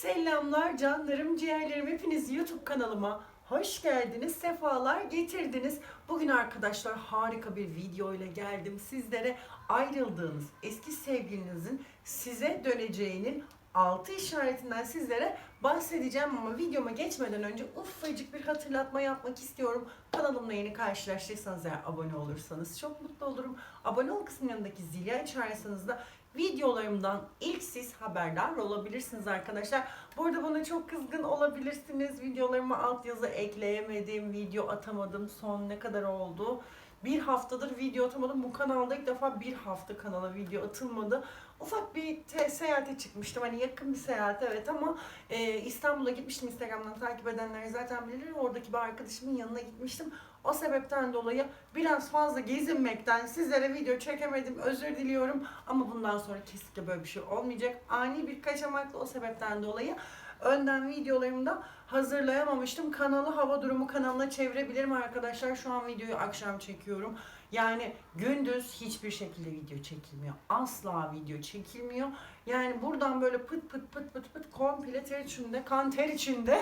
Selamlar canlarım, ciğerlerim. Hepiniz YouTube kanalıma hoş geldiniz, sefalar getirdiniz. Bugün arkadaşlar harika bir video ile geldim. Sizlere ayrıldığınız eski sevgilinizin size döneceğinin altı işaretinden sizlere bahsedeceğim ama videoma geçmeden önce ufacık bir hatırlatma yapmak istiyorum. Kanalımla yeni karşılaştıysanız eğer abone olursanız çok mutlu olurum. Abone ol kısmının yanındaki zili açarsanız da videolarımdan ilk siz haberdar olabilirsiniz arkadaşlar. Burada bana çok kızgın olabilirsiniz. Videolarıma altyazı ekleyemedim, video atamadım. Son ne kadar oldu? Bir haftadır video atamadım. Bu kanalda ilk defa bir hafta kanala video atılmadı. Ufak bir te- seyahate çıkmıştım. Hani yakın bir seyahat evet ama e, İstanbul'a gitmiştim. Instagram'dan takip edenler zaten bilir. Oradaki bir arkadaşımın yanına gitmiştim. O sebepten dolayı biraz fazla gezinmekten sizlere video çekemedim. Özür diliyorum. Ama bundan sonra kesinlikle böyle bir şey olmayacak. Ani bir kaçamakla o sebepten dolayı önden videolarımı da hazırlayamamıştım. Kanalı hava durumu kanalına çevirebilirim arkadaşlar. Şu an videoyu akşam çekiyorum. Yani gündüz hiçbir şekilde video çekilmiyor. Asla video çekilmiyor. Yani buradan böyle pıt pıt pıt pıt pıt komple ter içinde, kan ter içinde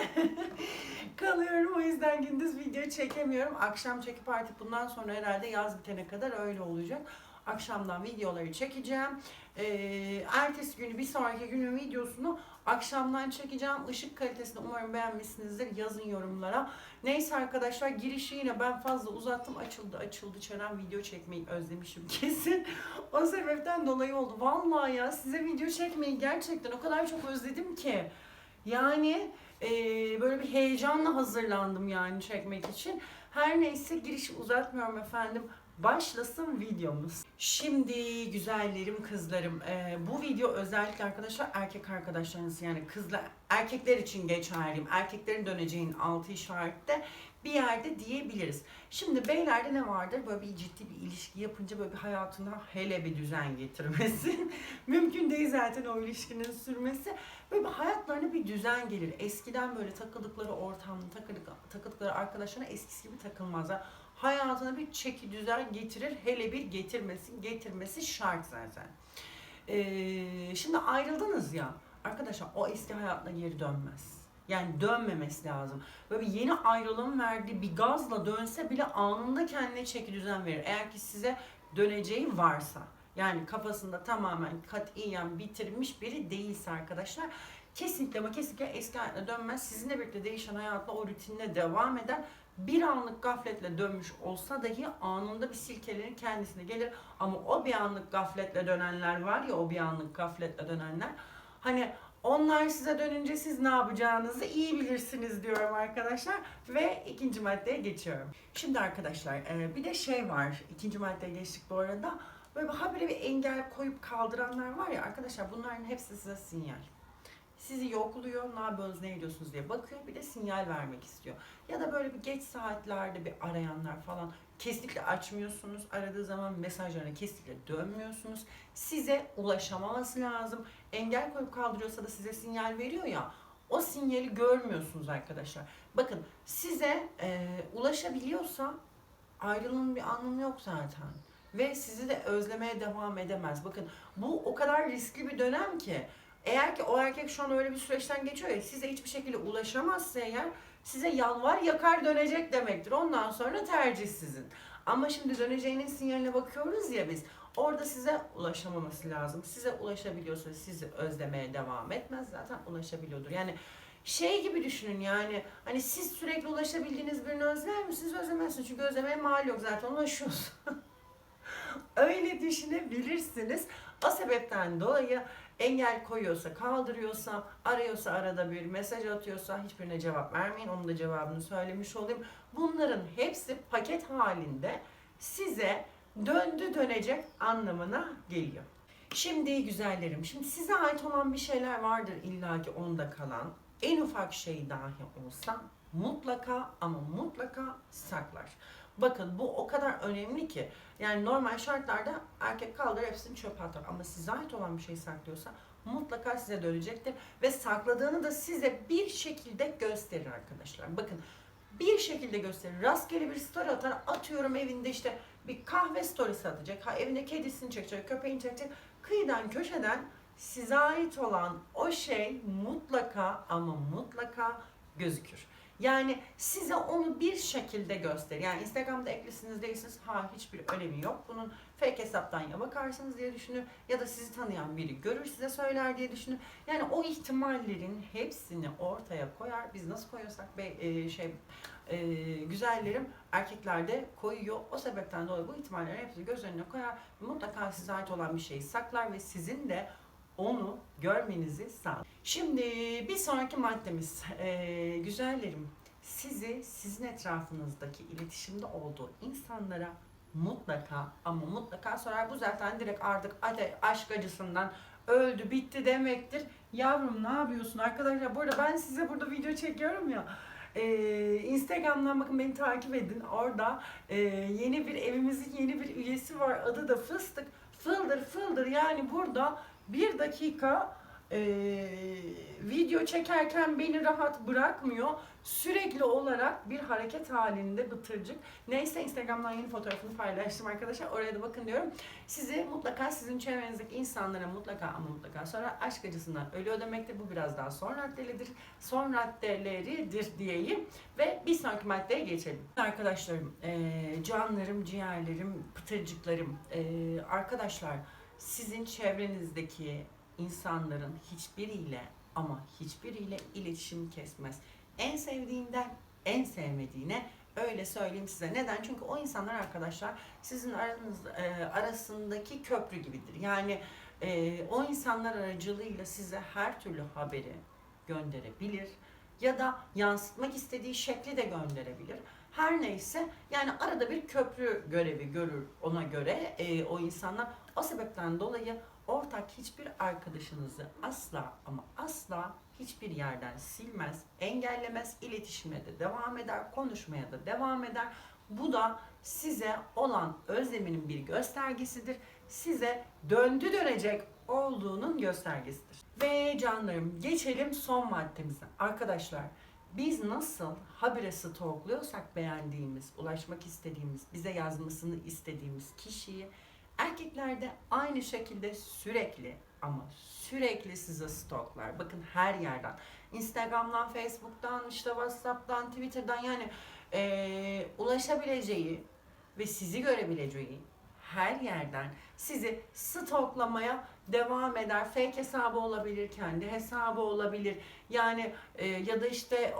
kalıyorum. O yüzden gündüz video çekemiyorum. Akşam çekip artık bundan sonra herhalde yaz bitene kadar öyle olacak. Akşamdan videoları çekeceğim. Ee, ertesi günü bir sonraki günün videosunu akşamdan çekeceğim. Işık kalitesini umarım beğenmişsinizdir. Yazın yorumlara. Neyse arkadaşlar girişi yine ben fazla uzattım. Açıldı açıldı çenem video çekmeyi özlemişim kesin. O sebepten dolayı oldu. Vallahi ya size video çekmeyi gerçekten o kadar çok özledim ki. Yani e, böyle bir heyecanla hazırlandım yani çekmek için. Her neyse girişi uzatmıyorum efendim. Başlasın videomuz. Şimdi güzellerim, kızlarım. e, bu video özellikle arkadaşlar erkek arkadaşlarınız yani kızlar, erkekler için geçerliyim. Erkeklerin döneceğin altı işarette bir yerde diyebiliriz. Şimdi beylerde ne vardır? Böyle bir ciddi bir ilişki yapınca böyle bir hayatına hele bir düzen getirmesi. Mümkün değil zaten o ilişkinin sürmesi. Böyle bir hayatlarına bir düzen gelir. Eskiden böyle takıldıkları ortamda, takıldık, takıldıkları arkadaşlarına eskisi gibi takılmazlar. Hayatına bir çeki düzen getirir. Hele bir getirmesi, getirmesi şart zaten. Ee, şimdi ayrıldınız ya. Arkadaşlar o eski hayatına geri dönmez. Yani dönmemesi lazım. Böyle bir yeni ayrılığın verdiği bir gazla dönse bile anında kendine çeki düzen verir. Eğer ki size döneceği varsa. Yani kafasında tamamen katiyen bitirmiş biri değilse arkadaşlar. Kesinlikle ama kesinlikle eski hayatına dönmez. Sizinle birlikte değişen hayatla o rutinine devam eder. Bir anlık gafletle dönmüş olsa dahi anında bir silkelenir kendisine gelir. Ama o bir anlık gafletle dönenler var ya o bir anlık gafletle dönenler. Hani onlar size dönünce siz ne yapacağınızı iyi bilirsiniz diyorum arkadaşlar. Ve ikinci maddeye geçiyorum. Şimdi arkadaşlar e, bir de şey var. İkinci maddeye geçtik bu arada. Böyle habire bir engel koyup kaldıranlar var ya arkadaşlar bunların hepsi size sinyal. Sizi yokluyor, ne yapıyorsunuz, ne ediyorsunuz diye bakıyor. Bir de sinyal vermek istiyor. Ya da böyle bir geç saatlerde bir arayanlar falan kesinlikle açmıyorsunuz. Aradığı zaman mesajlarına kesinlikle dönmüyorsunuz. Size ulaşamaması lazım. Engel koyup kaldırıyorsa da size sinyal veriyor ya. O sinyali görmüyorsunuz arkadaşlar. Bakın size e, ulaşabiliyorsa ayrılığın bir anlamı yok zaten. Ve sizi de özlemeye devam edemez. Bakın bu o kadar riskli bir dönem ki. Eğer ki o erkek şu an öyle bir süreçten geçiyor ya size hiçbir şekilde ulaşamazsa eğer size yalvar yakar dönecek demektir. Ondan sonra tercih sizin. Ama şimdi döneceğinin sinyaline bakıyoruz ya biz. Orada size ulaşamaması lazım. Size ulaşabiliyorsa sizi özlemeye devam etmez. Zaten ulaşabiliyordur. Yani şey gibi düşünün yani hani siz sürekli ulaşabildiğiniz birini özler misiniz? Özlemezsiniz. Çünkü özlemeye mal yok zaten ulaşıyorsun. Öyle düşünebilirsiniz. O sebepten dolayı engel koyuyorsa, kaldırıyorsa, arıyorsa arada bir mesaj atıyorsa hiçbirine cevap vermeyin. Onun da cevabını söylemiş olayım. Bunların hepsi paket halinde size döndü dönecek anlamına geliyor. Şimdi güzellerim, şimdi size ait olan bir şeyler vardır illaki onda kalan. En ufak şey dahi olsa mutlaka ama mutlaka saklar. Bakın bu o kadar önemli ki yani normal şartlarda erkek kaldırır hepsini çöpe atar ama size ait olan bir şey saklıyorsa mutlaka size dönecektir ve sakladığını da size bir şekilde gösterir arkadaşlar. Bakın bir şekilde gösterir. Rastgele bir story atar. Atıyorum evinde işte bir kahve storysi atacak. Ha evinde kedisini çekecek, köpeğini çekecek. Kıyıdan köşeden size ait olan o şey mutlaka ama mutlaka gözükür. Yani size onu bir şekilde gösterir. Yani Instagram'da eklisiniz değilsiniz. Ha hiçbir önemi yok. Bunun fake hesaptan ya bakarsınız diye düşünür ya da sizi tanıyan biri görür size söyler diye düşünür. Yani o ihtimallerin hepsini ortaya koyar. Biz nasıl koyuyorsak be, e, şey e, güzellerim erkekler de koyuyor. O sebepten dolayı bu ihtimallerin hepsini göz önüne koyar. Mutlaka size ait olan bir şeyi saklar ve sizin de onu görmenizi sağlar. Şimdi bir sonraki maddemiz e, güzellerim sizi sizin etrafınızdaki iletişimde olduğu insanlara mutlaka ama mutlaka sorar. Bu zaten direkt artık aşk acısından öldü bitti demektir. Yavrum ne yapıyorsun arkadaşlar? Bu arada ben size burada video çekiyorum ya. Ee, Instagram'dan bakın beni takip edin. Orada e, yeni bir evimizin yeni bir üyesi var. Adı da Fıstık. Fıldır fıldır yani burada bir dakika e, video çekerken beni rahat bırakmıyor. Sürekli olarak bir hareket halinde bıtırcık. Neyse Instagram'dan yeni fotoğrafını paylaştım arkadaşlar. Oraya da bakın diyorum. Sizi mutlaka sizin çevrenizdeki insanlara mutlaka ama mutlaka sonra aşk acısından ölüyor demektir. Bu biraz daha son raddelidir. Son raddeleridir diyeyim. Ve bir sonraki maddeye geçelim. Arkadaşlarım, eee, canlarım, ciğerlerim, pıtırcıklarım, eee, arkadaşlar sizin çevrenizdeki insanların hiçbiriyle ama hiçbiriyle iletişim kesmez. En sevdiğinden en sevmediğine öyle söyleyeyim size. Neden? Çünkü o insanlar arkadaşlar sizin aranız, e, arasındaki köprü gibidir. Yani e, o insanlar aracılığıyla size her türlü haberi gönderebilir ya da yansıtmak istediği şekli de gönderebilir. Her neyse yani arada bir köprü görevi görür ona göre e, o insanlar. O sebepten dolayı ortak hiçbir arkadaşınızı asla ama asla hiçbir yerden silmez, engellemez, iletişime de devam eder, konuşmaya da devam eder. Bu da size olan özleminin bir göstergesidir. Size döndü dönecek olduğunun göstergesidir. Ve canlarım geçelim son maddemize. Arkadaşlar biz nasıl habire stalkluyorsak beğendiğimiz, ulaşmak istediğimiz, bize yazmasını istediğimiz kişiyi erkekler de aynı şekilde sürekli ama sürekli size stalklar. Bakın her yerden. Instagram'dan, Facebook'tan, işte WhatsApp'tan, Twitter'dan yani eee, ulaşabileceği ve sizi görebileceği her yerden sizi stalklamaya devam eder. Fake hesabı olabilir, kendi hesabı olabilir. Yani e, ya da işte e,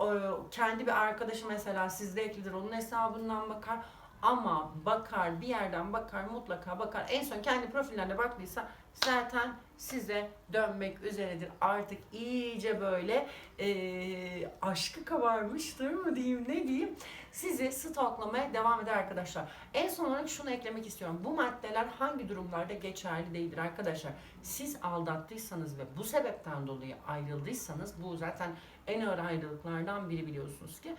kendi bir arkadaşı mesela sizde eklidir, onun hesabından bakar. Ama bakar, bir yerden bakar, mutlaka bakar. En son kendi profillerine baktıysa zaten size dönmek üzeredir. Artık iyice böyle e, aşkı kabarmıştır mı diyeyim ne diyeyim. Sizi stalklamaya devam eder arkadaşlar. En son olarak şunu eklemek istiyorum. Bu maddeler hangi durumlarda geçerli değildir arkadaşlar. Siz aldattıysanız ve bu sebepten dolayı ayrıldıysanız bu zaten en ağır ayrılıklardan biri biliyorsunuz ki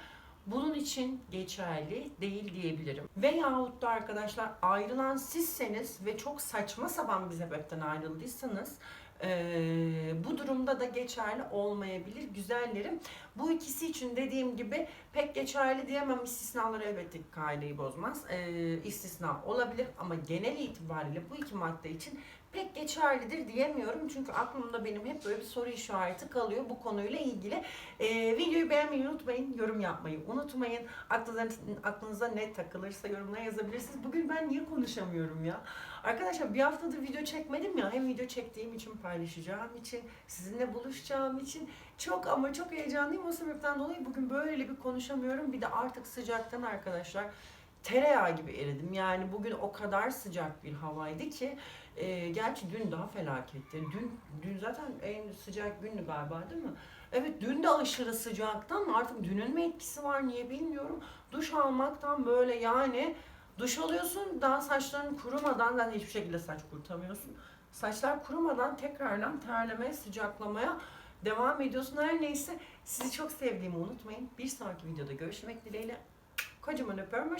bunun için geçerli değil diyebilirim. Veyahut da arkadaşlar ayrılan sizseniz ve çok saçma sapan bir sebepten ayrıldıysanız eee, bu durumda da geçerli olmayabilir güzellerim. Bu ikisi için dediğim gibi pek geçerli diyemem. İstisnalar elbette kaideyi bozmaz. Eee istisna olabilir ama genel itibariyle bu iki madde için pek geçerlidir diyemiyorum. Çünkü aklımda benim hep böyle bir soru işareti kalıyor bu konuyla ilgili. Ee, videoyu beğenmeyi unutmayın, yorum yapmayı unutmayın. Aklınıza, aklınıza ne takılırsa yorumlara yazabilirsiniz. Bugün ben niye konuşamıyorum ya? Arkadaşlar bir haftadır video çekmedim ya. Hem video çektiğim için, paylaşacağım için, sizinle buluşacağım için çok ama çok heyecanlıyım. O sebepten dolayı bugün böyle bir konuşamıyorum. Bir de artık sıcaktan arkadaşlar tereyağı gibi eridim. Yani bugün o kadar sıcak bir havaydı ki e, gerçi dün daha felaketti. Dün dün zaten en sıcak gündü galiba değil mi? Evet dün de aşırı sıcaktan artık dünün mü etkisi var niye bilmiyorum. Duş almaktan böyle yani duş alıyorsun daha saçların kurumadan zaten hiçbir şekilde saç kurutamıyorsun. Saçlar kurumadan tekrardan terlemeye, sıcaklamaya devam ediyorsun. Her neyse sizi çok sevdiğimi unutmayın. Bir sonraki videoda görüşmek dileğiyle. Kocaman öpüyorum.